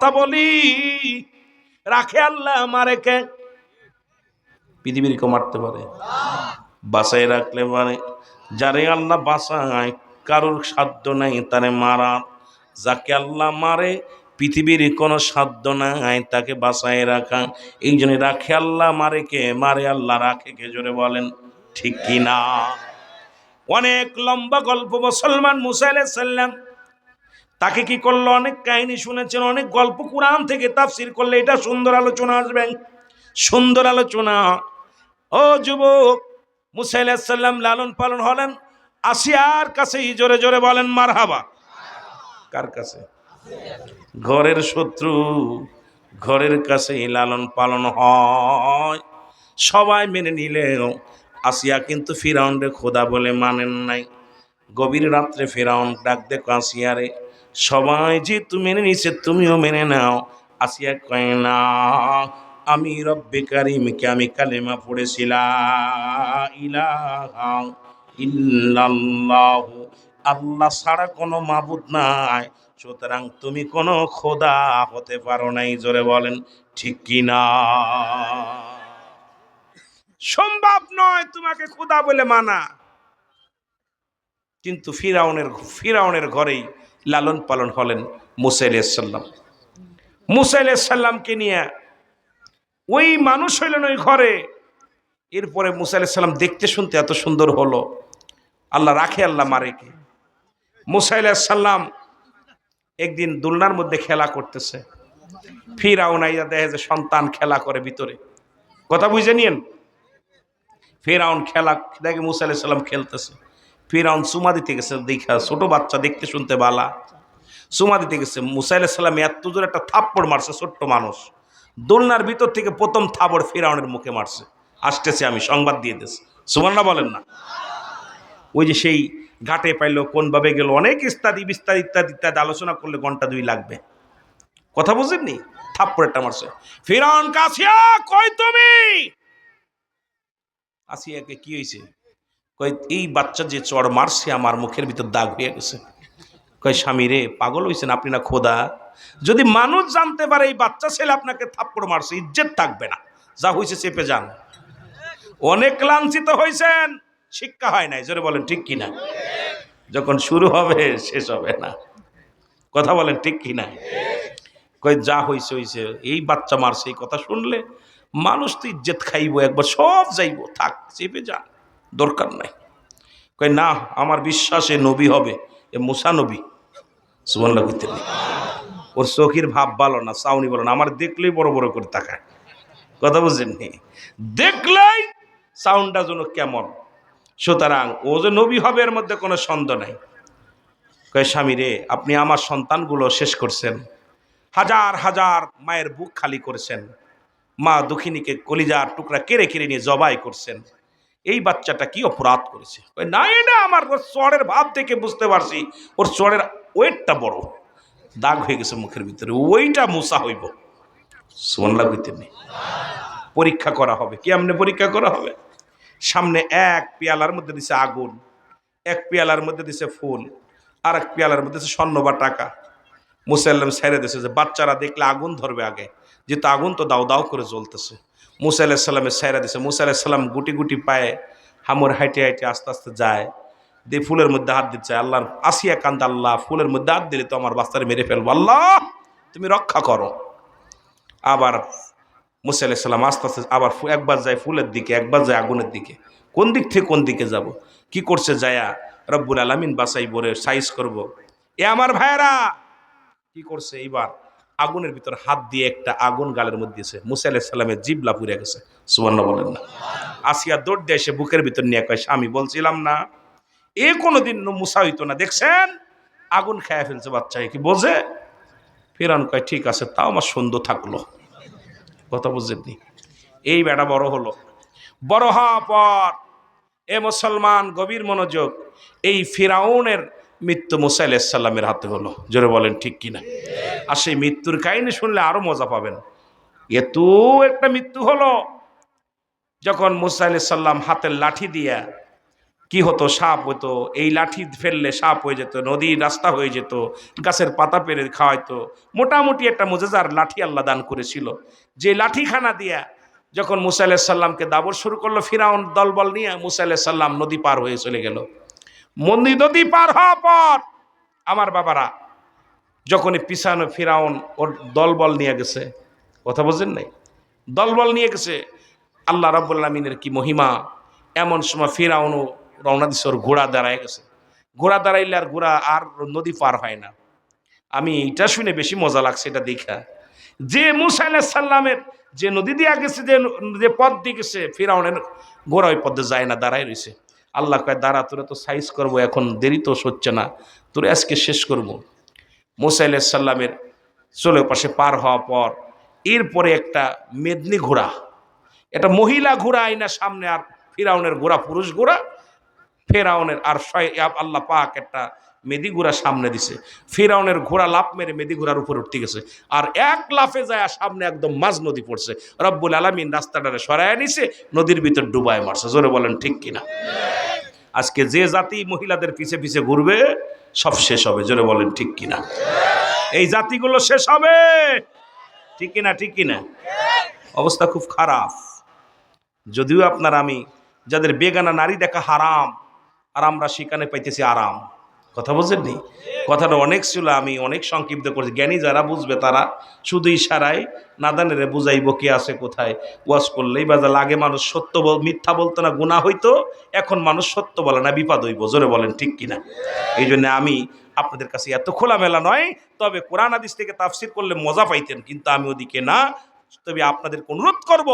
তা বলি। রাখে আল্লাহ আমারে কে পৃথিবীর কেউ মারতে পারে। বাসায় রাখলে পারে। যারে আল্লাহ বাসায়, কারোর সাধ্য নাই তারে মারা। যাকে আল্লাহ মারে, পৃথিবীর কোনো সাধ্য নাই তাকে বাসায় রাখা। এই জন্য রাখে আল্লাহ মারে কে মারে আল্লাহ রাখে কে জোরে বলেন, ঠিক কি না অনেক লম্বা গল্প মুসলমান মুসাইলে সাল্লাম তাকে কি করল? অনেক কাহিনী শুনেছেন, অনেক গল্প কোরআন থেকে তাফসির করলে এটা সুন্দর আলোচনা আসবেন সুন্দর আলোচনা। ও যুবক মুসাইলাম লালন পালন হলেন আসিয়ার কাছেই, জোরে জোরে বলেন, মারহাবা। কার কাছে? ঘরের শত্রু, ঘরের কাছেই লালন পালন হয়। সবাই মেনে নিলেও আসিয়া কিন্তু ফিরাউন্ডে খোদা বলে মানেন নাই। গভীর রাত্রে ফেরাউন ডাক দেখো আসিয়ারে। সবাই যেহেতু মেনে নিছে তুমিও মেনে নাও। আসিয়া কয়, না, আমি রব্বে কারিমকে আমি কালেমা পড়েছিলাম ইলাহা ইল্লাল্লাহু। আল্লাহ ছাড়া কোনো মাবুদ নাই। সুতরাং তুমি কোনো খোদা হতে পারো নাই। জোরে বলেন, ঠিক কি না? সম্ভব নয় তোমাকে খোদা বলে মানা। কিন্তু ফিরাউনের ফিরাউনের ঘরেই লালন পালন হলেন মুসাইল সাল্লাম মুসাইল সাল্লামকে নিয়ে ওই মানুষ হইলেন ওই ঘরে। এরপরে মুসাইল সাল্লাম দেখতে শুনতে এত সুন্দর হলো। আল্লাহ রাখে, আল্লাহ মারেকে মুসাইল সাল্লাম একদিন দোলনার মধ্যে খেলা করতেছে। ফিরাউন আইয়া দেখে যে সন্তান খেলা করে ভিতরে। কথা বুঝে নিয়েন? ফেরাউন খেলা দেখে মুসা আলাইহিস সাল্লাম খেলতেছে। ফেরাউন সুমা দিতে গেছে, দেখা ছোট বাচ্চা দেখতে শুনতে বালা। সুমা দিতে গেছে, মুসা আলাইহিস সাল্লাম এত জোরে একটা থাপ্পড় মারছে ছোট্ট মানুষ। দোলনার ভিতর থেকে প্রথম থাপড় ফেরাউনের মুখে মারছে। আসতেছে আমি, সংবাদ দিয়ে দিস। সুমান্না বলেন না। ওই যে সেই ঘাটে পাইলো কোনভাবে গেল, অনেক ইত্যাদি বিস্তার ইত্যাদি ইত্যাদি আলোচনা করলে ঘণ্টা দুই লাগবে। কথা বুঝেননি? থাপ্পড়েরটা মারছে। ফিরাউন কাছিয়া কই তুমি? আসিয়াকে কি হয়েছে কই এই বাচ্চা যে চড় মারছে আমার মুখের ভিতর দাগ হয়ে গেছে। কয়, স্বামী রে, পাগল হয়েছেন আপনি না খোদা। যদি মানুষ জানতে পারে এই বাচ্চা ছেলে আপনাকে থাপ্পড় মারছে, ইজ্জত থাকবে না। যা হয়েছে চেপে যান। অনেক লাঞ্ছিত হয়েছেন শিক্ষা হয় নাই, জোরে বলেন, ঠিক কিনা? যখন শুরু হবে, শেষ হবে না। কথা বলেন, ঠিক কিনা? কই যা হয়েছে হয়েছে এই বাচ্চা মারছে, এই কথা শুনলে মানুষ তো ইজ্জত খাইব, একবার সব যাইব। থাক, চেপে যা দরকার নাই। কই না, আমার বিশ্বাসে নবী হবে। এ মুসা নবী। সুবর্ণা করতে নেই ওর চোখের ভাব ভালো না, চাউনি ভালো না, আমার দেখলেই বড় বড় করে তাকায়। কথা বুঝছেন নি? দেখলেই সাউন্ডটা যেন কেমন। সুতরাং ও যে নবী হবে এর মধ্যে কোনো সন্দেহ নাই। কয়, স্বামী রে, আপনি আমার সন্তানগুলো শেষ করছেন। হাজার হাজার মায়ের বুক খালি করেছেন। মা দুঃখিনীকে কলিজার টুকরা কেড়ে কেড়ে নিয়ে জবাই করছেন। এই বাচ্চাটা কি অপরাধ করেছে? না এটা আমার ওর চড়ের ভাব থেকে বুঝতে পারছি। ওর চড়ের ওয়েটটা বড়। দাগ হয়ে গেছে মুখের ভিতরে। ওইটা মুসা হইব। সোনলা হইতে নেই পরীক্ষা করা হবে। কি আমনে পরীক্ষা করা হবে? সামনে এক পেয়ালার মধ্যে দিছে আগুন, এক পেয়ালার মধ্যে দিছে ফুল, আর এক পেয়ালার মধ্যে দিছে স্বর্ণ বা টাকা। মুসাল্লাম ছেড়ে দিয়েছে যে, বাচ্চারা দেখলে আগুন ধরবে আগে। যেহেতু আগুন তো দাও দাও করে জ্বলতেছে। মুসা আলাহিসাল্লামের ছেড়ে দিছে। মুসা আলাহিসাল্লাম গুটি গুটি পায়ে হামর হাইটে হাইটে আস্তে আস্তে যায়, দিয়ে ফুলের মধ্যে হাত দিচ্ছে, আল্লাহর আসিয়া কান্দ আল্লাহ, ফুলের মধ্যে হাত দিলে তো আমার বাচ্চারে মেরে ফেলব। আল্লাহ, তুমি রক্ষা করো। আবার মুসা আলাহিসাল্লাম আস্তে আস্তে আবার একবার যায় ফুলের দিকে, একবার যায় আগুনের দিকে। কোন দিক থেকে কোন দিকে যাব? কি করছে যায়া রব্বুল আলমিন বাসাই বলে সাইজ করব। এ আমার ভাইয়েরা, কি করছে এইবার? আগুনের ভিতর হাত দিয়ে একটা আগুন গালের মধ্যে দিয়েছে। মুসা আলাহিসাল্লামের জিবলা পুড়ে গেছে। সুবর্ণ বলেন না। আসিয়া দৌড় দিয়ে এসে বুকের ভিতর নিয়ে কয়, স্বামী, বলছিলাম না। এ কোনোদিন মুসা হইতো না। দেখছেন? আগুন খেয়ে ফেলছে বাচ্চাকে। কি বোঝে? ফেরান কয়, ঠিক আছে, তাও আমার সুন্দর থাকল। কথা বুঝেননি এই বেটা বড় হলো। বড় হওয়ার পর, এ মুসলমান, গভীর মনোযোগ। এই ফিরাউনের মৃত্যু মুসা আলাইসাল্লামের হাতে হলো। জোরে বলেন, ঠিক কিনা? আর সেই মৃত্যুর কাহিনী শুনলে আরও মজা পাবেন। এত একটা মৃত্যু হলো, যখন মুসা আলাইসাল্লাম হাতের লাঠি দিয়া কি হতো? সাপ হতো এই লাঠি ফেললে সাপ হয়ে যেত নদীর রাস্তা হয়ে যেত, গাছের পাতা পেরে খাওয়াইতো। মোটামুটি একটা মোজেজার লাঠি আল্লাহ দান করেছিল। যে লাঠিখানা দিয়া যখন মুসা আলাহ সাল্লামকে দাবর শুরু করল, ফিরাউন দলবল নিয়ে মুসা আলাহ সাল্লাম নদী পার হয়ে চলে গেল। মন্দির নদী পার হওয়ার পর, আমার বাবারা, যখনই পিছানো ফিরাউন ওর দলবল নিয়ে গেছে, কথা বোঝেন নাই? দলবল নিয়ে গেছে, আল্লাহ রাব্বুল আলমিনের কি মহিমা? এমন সময় ফিরাউনও রওনা দিছে, ওর ঘোড়া দাঁড়ায় গেছে। ঘোড়া দাঁড়াইলে আর ঘোড়া আর নদী পার হয় না। আমি এটা শুনে বেশি মজা লাগছে এটা দেখা। যে মুসা সাল্লামের যে নদী দিয়ে গেছে, যে যে পথ দিয়ে গেছে, ফিরাউনের ঘোড়া ওই পথে যায় না, দাঁড়ায় রয়েছে আল্লাহ কয়, দাঁড়া, তোরা তো সাইজ করব, এখন দেরি তো হচ্ছে না। তোরা আজকে শেষ করব। মোসাইল সাল্লামের চলে পাশে পার হওয়া পর এরপরে একটা মেদনি ঘোড়া, এটা মহিলা ঘোড়া আইনা সামনে আর ফিরাউনের ঘোড়া, পুরুষ ঘোড়া, ফেরাউনের আর আল্লাহ পাক একটা মেদি ঘোড়া সামনে দিছে। ফিরাউনের ঘোড়া লাফ মেরে মেদি ঘোড়ার উপর উঠতে গেছে। আর এক লাফে যায় সামনে একদম মাঝ নদী পড়ছে। রব্বুল আলমিন রাস্তাটারে সরায় নিছে, নদীর ভিতর ডুবায় মারছে। জোরে বলেন, ঠিক কিনা? আজকে যে জাতি মহিলাদের পিছে পিছে ঘুরবে, সব শেষ হবে। জোরে বলেন, ঠিক কিনা? এই জাতিগুলো শেষ হবে। ঠিক কিনা ঠিক কিনা? অবস্থা খুব খারাপ। যদিও আপনার আমি, যাদের বেগানা নারী দেখা হারাম, আর আমরা সেখানে পাইতেছি আরাম। কথা বুঝেননি? কথাটা অনেক ছিল, আমি অনেক সংক্ষিপ্ত করছি। জ্ঞানী যারা বুঝবে তারা শুধু ইশারায় নাদানেরে বুঝাইব কে আছে কোথায়। ওয়াজ করলেই বা যা লাগে মানুষ সত্য মিথ্যা বলতো না গুণা হইতো, এখন মানুষ সত্য বলে না, বিপদ হইব, জোরে বলেন ঠিক কিনা? এই জন্য আমি আপনাদের কাছে এত খোলামেলা নয়, তবে কোরআন আদিস থেকে তাফসির করলে মজা পাইতেন, কিন্তু আমি ওদিকে না, তবে আপনাদেরকে অনুরোধ করব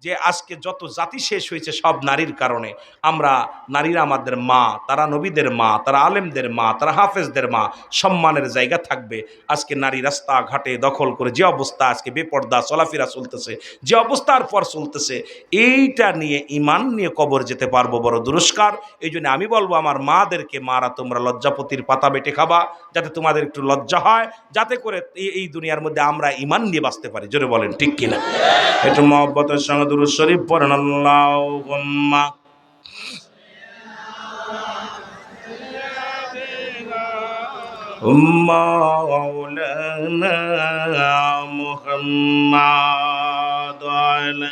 যে আজকে যত জাতি শেষ হয়েছে সব নারীর কারণে, আমরা নারীরা আমাদের মা, তারা নবীদের মা, তারা আলেমদের মা, তারা হাফেজদের মা, সম্মানের জায়গা থাকবে। আজকে নারী রাস্তা ঘাটে দখল করে যে অবস্থা আজকে বেপর্দা, চলাফেরা চলতেছে, যে অবস্থার পর চলতেছে, এইটা নিয়ে ইমান নিয়ে কবর যেতে পারব বড় দুরস্কার। এই জন্য আমি বলব আমার মাদেরকে, মারা তোমরা লজ্জাপতির পাতা বেটে খাবা, যাতে তোমাদের একটু লজ্জা হয়, যাতে করে এই- দুনিয়ার মধ্যে আমরা ইমান নিয়ে বাঁচতে পারি। জোরে বলেন, ঠিক কিনা? একটু মহব্বতের সঙ্গে দুরুদ শরীফ পড়েন আল্লাহুম্মা مولانا محمد وعلى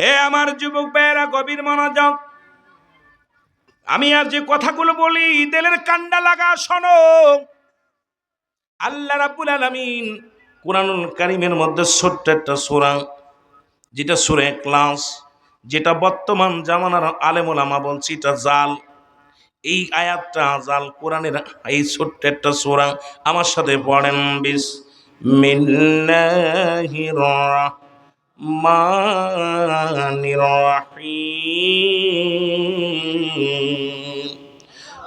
এ আমার যুবক ভাইয়েরা গভীর মনোযোগ আমি আর যে কথাগুলো বলি, দিলের কান্ডা লাগা শোনো। আল্লাহ রাব্বুল আলামিন কোরআনুল কারিমের মধ্যে ছোট্ট একটা সূরা, যেটা সূরা ক্লাস যেটা বর্তমান জামানার আলেমুল আমা বলছি, এটা জাল। এই আয়াতটা জাল কোরআনের এই ছোট্ট একটা সূরা। আমার সাথে পড়েন বিস মিল্লাহির রহমানির রহিম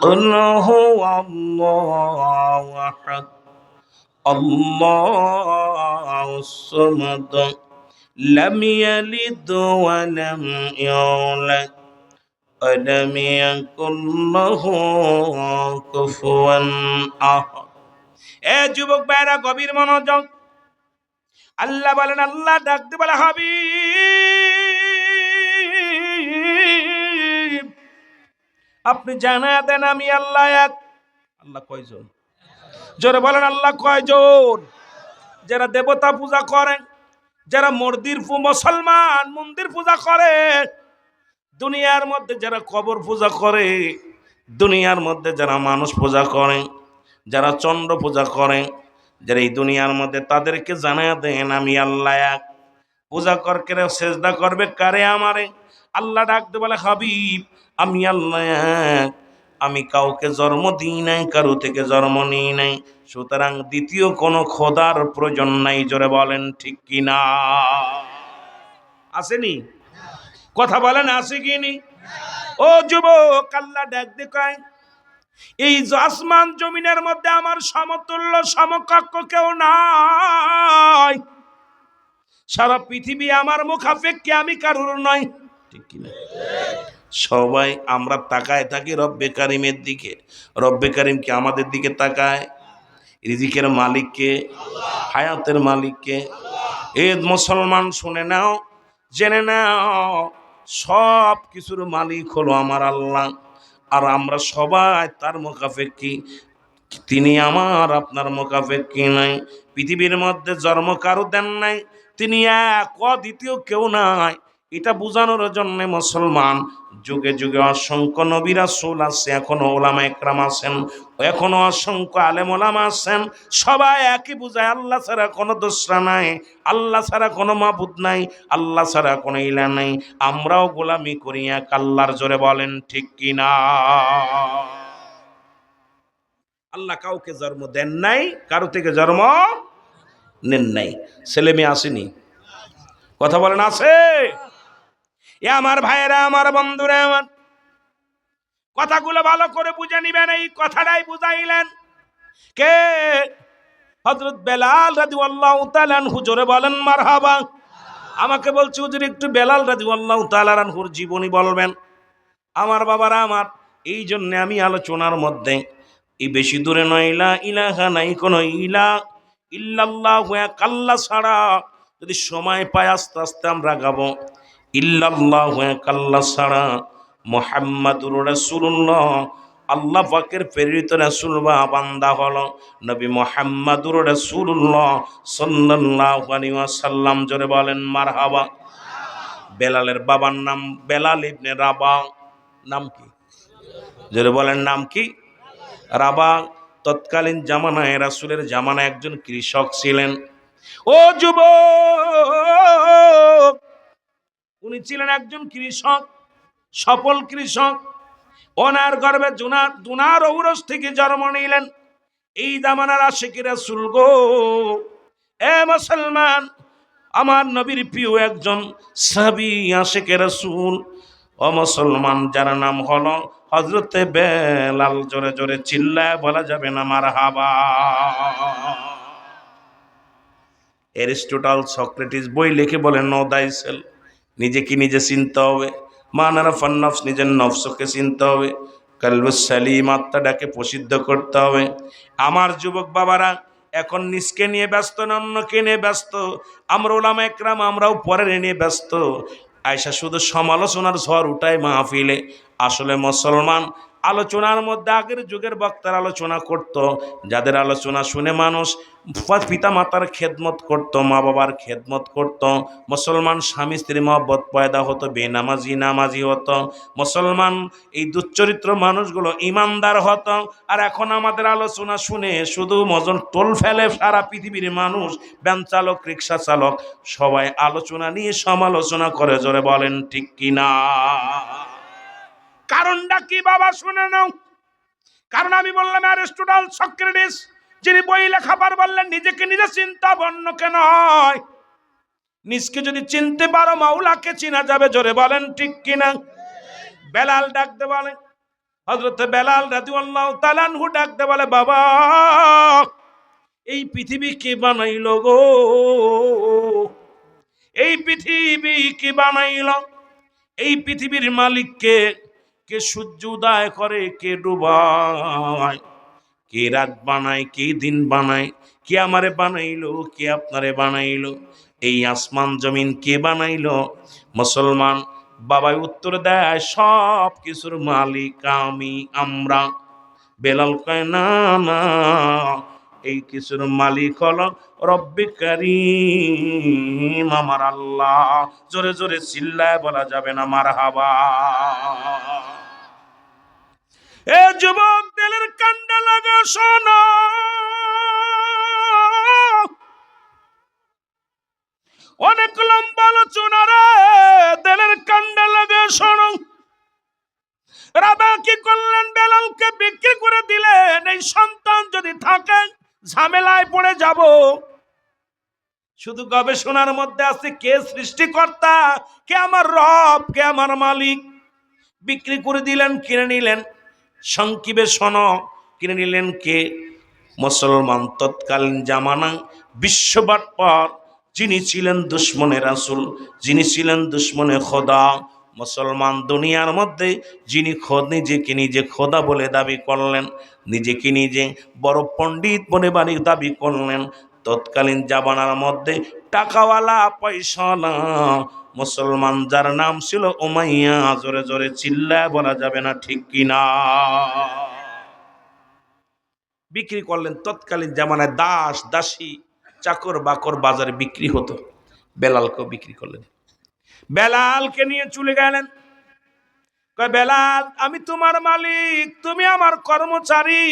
قل هو الله أحد الله الصمد لم يلد ولم يولد ولم يكن له كفوا أحد এ যুবক ভাইরা গভীর মনোযোগ আল্লাহ বলেন, আল্লাহ ডাকতে বলে, হাবিব, আপনি জানা দেন আমি আল্লাহ এক। আল্লাহ কয়জন? জোরে বলেন, আল্লাহ কয়জন? যারা দেবতা পূজা করেন, যারা মন্দির পু- মুসলমান মন্দির পূজা করে, দুনিয়ার মধ্যে যারা কবর পূজা করে, দুনিয়ার মধ্যে যারা মানুষ পূজা করে, যারা চন্দ্র পূজা করে যারা এই দুনিয়ার মধ্যে তাদেরকে জানা দেন, আমি আল্লাহ এক। পূজা করকে সেজদা করবে কারে আমারে? আল্লাহ ডাকতে বলে, হাবিব, আমি আল্লাহ এক। আমি কাউকে জন্ম দিই নাই, কারও থেকে জন্ম নিই নাই। সুতরাং দ্বিতীয় কোনো খোদার প্রয়োজন নাই। জোরে বলেন, ঠিক কিনা আসেনি কথা বলেন আসে কিনি ও যুবক, আল্লাহ ডাক দে দেখায় এই যে আসমান জমিনের মধ্যে আমার সমতুল্য সমকক্ষ কেউ নাই। সারা পৃথিবী আমার মুখাপেক্ষে, আমি কারুর নয় ঠিক কিনা সবাই আমরা তাকায় থাকি রব্বে কারিমের দিকে। রব্বে কারিম কি আমাদের দিকে তাকায়? রিজিকের মালিককে? হায়াতের মালিককে? এ মুসলমান শুনে নাও, জেনে নাও সব কিছুর মালিক হলো আমার আল্লাহ। আর আমরা সবাই তার মোকাফেক্ষি তিনি আমার, আপনার মোকাফেক্ষি নাই। পৃথিবীর মধ্যে জন্ম কারও দেন নাই। তিনি এক দ্বিতীয় কেউ নাই। এটা বোঝানোর জন্য মুসলমান যুগে যুগে অসংখ্য নবীরা সোল আছে, এখনও ওলামা একরাম আছেন, এখনও অসংখ্য আলেম ওলামা আছেন, সবাই একই বুঝায়, আল্লাহ ছাড়া কোনো দোসরা নাই, আল্লাহ ছাড়া কোনো মাবুদ নাই, আল্লাহ ছাড়া কোনো ইলা নাই, আমরাও গোলামি করি এক আল্লাহর জোরে বলেন ঠিক কিনা? আল্লাহ কাউকে জন্ম দেন নাই, কারও থেকে জন্ম নেন নাই, ছেলে মেয়ে আসেনি, কথা বলেন আছে? এ আমার ভাইয়েরা, আমার বন্ধুরা, আমার কথাগুলো ভালো করে বুঝে নিবেন, এই কথাটাই বুঝাইলেন। কে? হজরত বেলাল রাজু আল্লাহ হুজুরে বলেন মার হাবা আমাকে বলছে, হুজুর, একটু বেলাল রাজু আল্লাহ হুর জীবনী বলবেন। আমার বাবারা, আমার, এই জন্য আমি আলোচনার মধ্যে, এই বেশি দূরে নয় ইলা ইলাহা নাই, কোনো ইলা ইল্লাল্লাহ কাল্লা ছাড়া যদি সময় পায় আস্তে আস্তে আমরা গাবো। ইল্লাল্লাহ কাল্লা ছাড়া মোহাম্মদুর রাসূলুল্লাহ। আল্লাহ পাকের বান্দা হলো নবী জোরে বলেন বেলালের বাবার নাম বেলাল ইবনে রাবা। নাম কি? জোরে বলেন, নাম কি? রাবা। তৎকালীন জামানায়, রাসূলের জামানায় একজন কৃষক ছিলেন। ও উনি ছিলেন একজন কৃষক, সফল কৃষক ওনার গর্বে জুনার দুনার ঔরস থেকে জন্ম নিলেন। এই দামানার আশেকিরা সুলগো এ মুসলমান, আমার নবীর প্রিয় একজন সাবি আশেকের রাসূল। ও মুসলমান, যার নাম হলো হজরতে বেলাল, জোরে জোরে চিল্লায় বলা যাবে না মার হাবা এরিস্টোটাল, সক্রেটিস বই লিখে বলেন নো দাইসেল। নিজেকে নিজে চিনতে হবে। মানারা ফান্নফস নিজের নফসকে চিনতে হবে। কালবুস সালিম আত্মাটাকে প্রসিদ্ধ করতে হবে। আমার যুবক বাবারা, এখন নিজকে নিয়ে ব্যস্ত না অন্যকে নিয়ে ব্যস্ত? আমরা ওলামা একরাম, আমরাও পরের নিয়ে ব্যস্ত। আয়সা শুধু সমালোচনার ঝড় উঠায় মাহফিলে। আসলে মুসলমান আলোচনার মধ্যে আগের যুগের বক্তার আলোচনা করত, যাদের আলোচনা শুনে মানুষ পিতা মাতার খেদমত করত মা বাবার খেদমত করত। মুসলমান স্বামী স্ত্রী মহব্বত পয়দা হতো, বেনামাজি, নামাজি হতো। মুসলমান এই দুচ্চরিত্র মানুষগুলো ইমানদার হতো। আর এখন আমাদের আলোচনা শুনে শুধু মজন টোল ফেলে সারা পৃথিবীর মানুষ ব্যান চালক, রিক্সা চালক, সবাই আলোচনা নিয়ে সমালোচনা করে, জোরে বলেন ঠিক কিনা? কারণটা কি বাবা, শুনে নাও। কারণ আমি বললাম, অ্যারিস্টোটাল সক্রেটিস, যিনি বই লেখাবার বললেন, নিজেকে নিজে চিন্তা বন্যকে নয় নিজকে যদি চিনতে পারো, মাওলাকে চিনা যাবে, জোরে বলেন, ঠিক কিনা? বেলাল ডাকতে বলে হজরত বেলাল রাজু আল্লাহ তালানহু ডাকতে বলে, বাবা, এই পৃথিবী কে বানাইল গো? এই পৃথিবী কি বানাইল? এই পৃথিবীর মালিককে কে সূর্য উদয় করে, কে ডুবায়? কে রাত বানায়, কে দিন বানায়? কে আমারে বানাইলো, কে আপনারে বানাইলো? এই আসমান জমিন কে বানাইলো? মুসলমান বাবাই উত্তর দেয়, সব কিছুর মালিক আমি, আমরা। বেলাল কয়, না না, এই কিছুর মালিক হলো রব্বি করিম আমার আল্লাহ। জোরে জোরে চিল্লায় বলা যাবে না মার হাবা এ যুবক দিলের কান্ডা লাগা শোনো। অনেক লম্বা আলোচনা রে দিলের কান্ডা লাগা শোনো। রাধা কি করলেন? বেলালকে বিক্রি করে দিলেন। এই সন্তান যদি থাকে, ঝামেলায় পড়ে যাব। শুধু গবেষণার মধ্যে আছে কে সৃষ্টিকর্তা, কে আমার রব, কে আমার মালিক। বিক্রি করে দিলেন, কিনে নিলেন। সংকিবে সন কিনে নিলেন কে? মুসলমান তৎকালীন জামানা বিশ্ববাট পর যিনি ছিলেন দুশ্মনের রাসুল, যিনি ছিলেন দুশ্মনে খোদা। মুসলমান দুনিয়ার মধ্যে যিনি খোদ নিজেকে নিজে খোদা বলে দাবি করলেন, নিজেকে নিজে বড় পণ্ডিত বলে বাড়ি দাবি করলেন। তৎকালীন জামানার মধ্যে টাকাওয়ালা, পয়সাওয়ালা মুসলমান যার নাম ছিল উমাইয়া, জোরে জোরে চিল্লায় বলা যাবে না ঠিক কিনা। বিক্রি করলেন তৎকালীন জামানায় দাস, দাসী, চাকর বাকর বাজারে বিক্রি হতো। বেলালকে বিক্রি করলেন। বেলালকে নিয়ে চলে গেলেন। বেলাল, আমি তোমার মালিক, তুমি আমার কর্মচারী।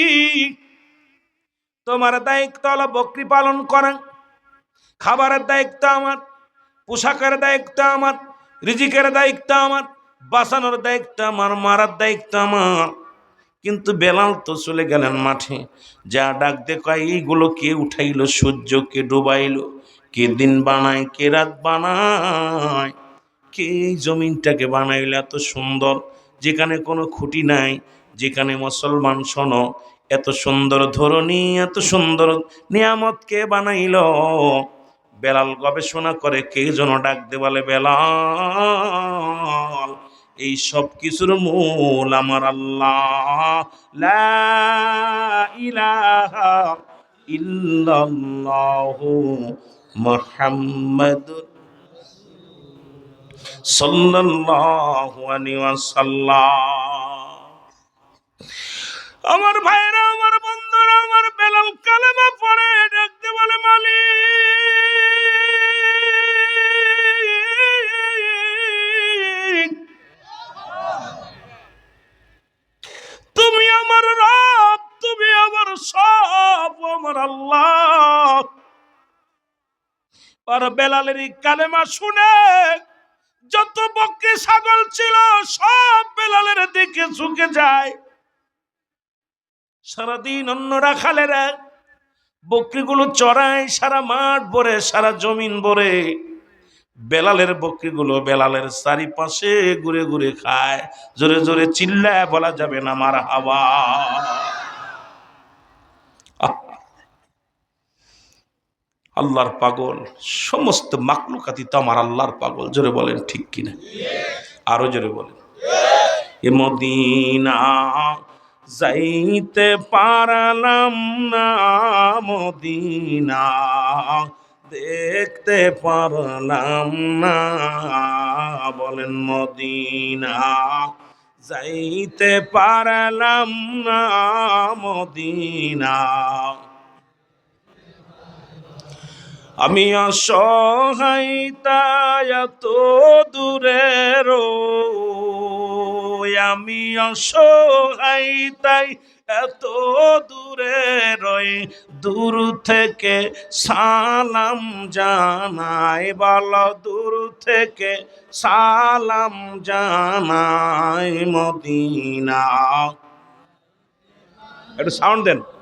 তোমার দায়িত্ব হলো বকরি পালন করেন খাবারের দায়িত্ব আমার। পোশাকের দায়িত্ব আমার, রিজিকের দায়িত্ব আমার, বাঁচানোর দায়িত্ব আমার, মারার দায়িত্ব আমার। কিন্তু বেলাল তো চলে গেলেন মাঠে, যা ডাক দে কয়, এইগুলো কে উঠাইলো সূর্য কে ডুবাইল, কে দিন বানায়, কে রাত বানায়? কে এই জমিনটাকে বানাইল এত সুন্দর, যেখানে কোনো খুঁটি নাই, যেখানে মুসলমান শোনো, এত সুন্দর ধরনী এত সুন্দর নিয়ামত কে বানাইল। বেলাল গবেষণা করে কে যেন ডাক দে বলে বেলাল, এই সব কিছুর মূল আমার আল্লাহ। ইলাহা ইল্লাল্লাহু আমার ভাইরা, আমার বন্ধুরা, আমার বেলাল কালেমা পড়ে। আর বেলালের কালেমা শুনে যত বকরি ছাগল ছিল, সব বেলালের দিকে ঝুঁকে যায়। সারাদিন অন্যরা খালেরা বকরিগুলো চড়ায়, সারা মাঠ ভরে, সারা জমিন ভরে বেলালের বকরিগুলো বেলালের চারিপাশে ঘুরে ঘুরে খায়। জোরে জোরে চিল্লায়, বলা যাবে না আমার হাওয়া। আল্লাহর পাগল, সমস্ত মাকলুকাতি তো আমার আল্লাহর পাগল। জোরে বলেন, ঠিক কিনা? আরও জোরে বলেন। এ মদিনা যাইতে পারলাম না, মদিনা দেখতে পারলাম না। বলেন, মদিনা যাইতে পারলাম না, মদিনা আমি অসহায়, তাই এত দূরে আমি অসহায়, তাই এত দূরে রই দূর থেকে সালাম জানাই, বল দূর থেকে সালাম জানাই মদিনা। একটু সাউন্ড দেন।